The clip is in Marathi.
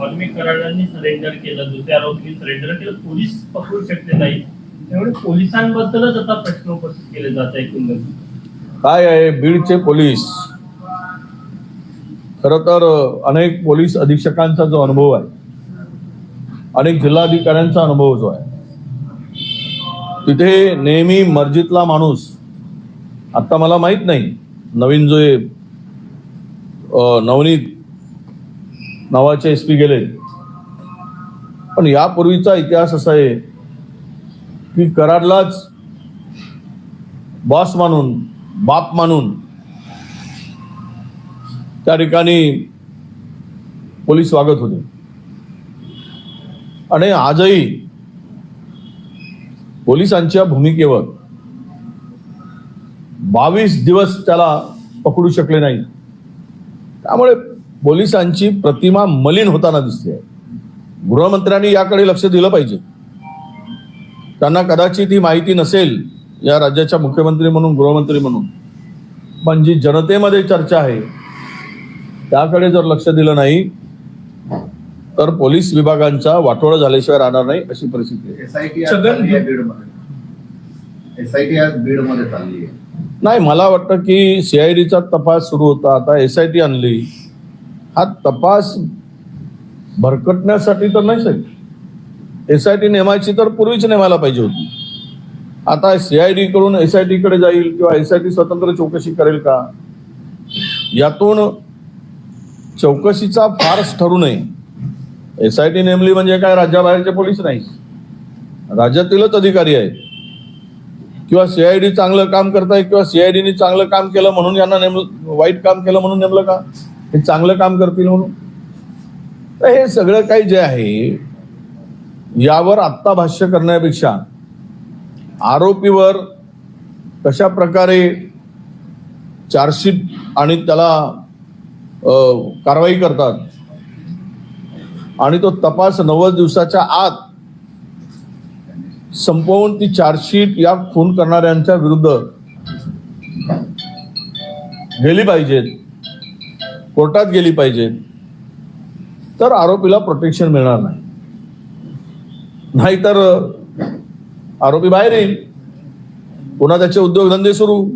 धार्मिक कराडांनी सरेंडर केलं दुसऱ्या आरोपी सरेंडर केलं. पोलीस पकडू शकले नाही. त्यामुळे पोलिसांबद्दलच आता प्रश्न उपस्थित केले जात आहे एकंदरीत. काय आहे बीडचे पोलीस? खर तर अनेक पोलीस अधीक्षकांचा जो अनुभव आहे अनेक जिल्हाधिकाऱ्यांचा अनुभव जो आहे तिथे नेहमी मर्जीतला माणूस आता मला माहीत नाही नवीन जो नवनीत नावाचे एस पी गेले पण यापूर्वीचा इतिहास असा आहे की कराडलाच बॉस मानून बाप मानून त्या ठिकाणी पोलीस वागत होते. आणि आजही पोलिसांच्या भूमिकेवर बावीस दिवस त्याला पकडू शकले नाही त्यामुळे पोलिसांची प्रतिमा मलिन होताना दिसते. गृहमंत्र्यांनी याकडे लक्ष दिलं पाहिजे. त्यांना कदाचित ही माहिती नसेल या राज्याच्या मुख्यमंत्री म्हणून गृहमंत्री म्हणून. पण जी जनतेमध्ये चर्चा आहे त्याकडे जर लक्ष दिलं नाही तर पोलीस विभागांचा वाटोळा झाल्याशिवाय राहणार नाही अशी परिस्थिती एसआयटी एसआयटी नाही मला वाटतं की सीआयडीचा तपास सुरू होता. आता एस आय टी आणली. हा तपास भरकटण्यासाठी तर नाही एस आय टी नेमायची तर पूर्वीच नेमायला पाहिजे होती. आता सीआयडी कडून एस आय टी कडे जाईल किंवा एस आय टी स्वतंत्र चौकशी करेल का? यातून चौकशीचा फारच ठरू नये. एस आय टी नेमली म्हणजे काय? राज्याबाहेरचे पोलीस नाही राज्यातीलच अधिकारी आहेत. किंवा सीआयडी चांगलं काम करताय किंवा सीआयडीने चांगलं काम केलं म्हणून यांना नेमलं वाईट काम केलं म्हणून नेमलं का? हे चांगलं काम करतील म्हणून. तर हे सगळं काही जे आहे यावर आत्ता भाष्य करण्यापेक्षा आरोपीवर कशा प्रकारे चार्जशीट आणि त्याला कारवाई करतात आणि तो तपास नव्वद दिवसाच्या आत संपवून ती चार्जशीट या खून करणाऱ्यांच्या विरुद्ध गेली पाहिजेत. कोर्टात गेली पाहिजे तर आरोपीला प्रोटेक्शन मिळणार नाही. नाहीतर आरोपी बाहेर येईल. पुन्हा त्याचे उद्योगधंदे सुरू.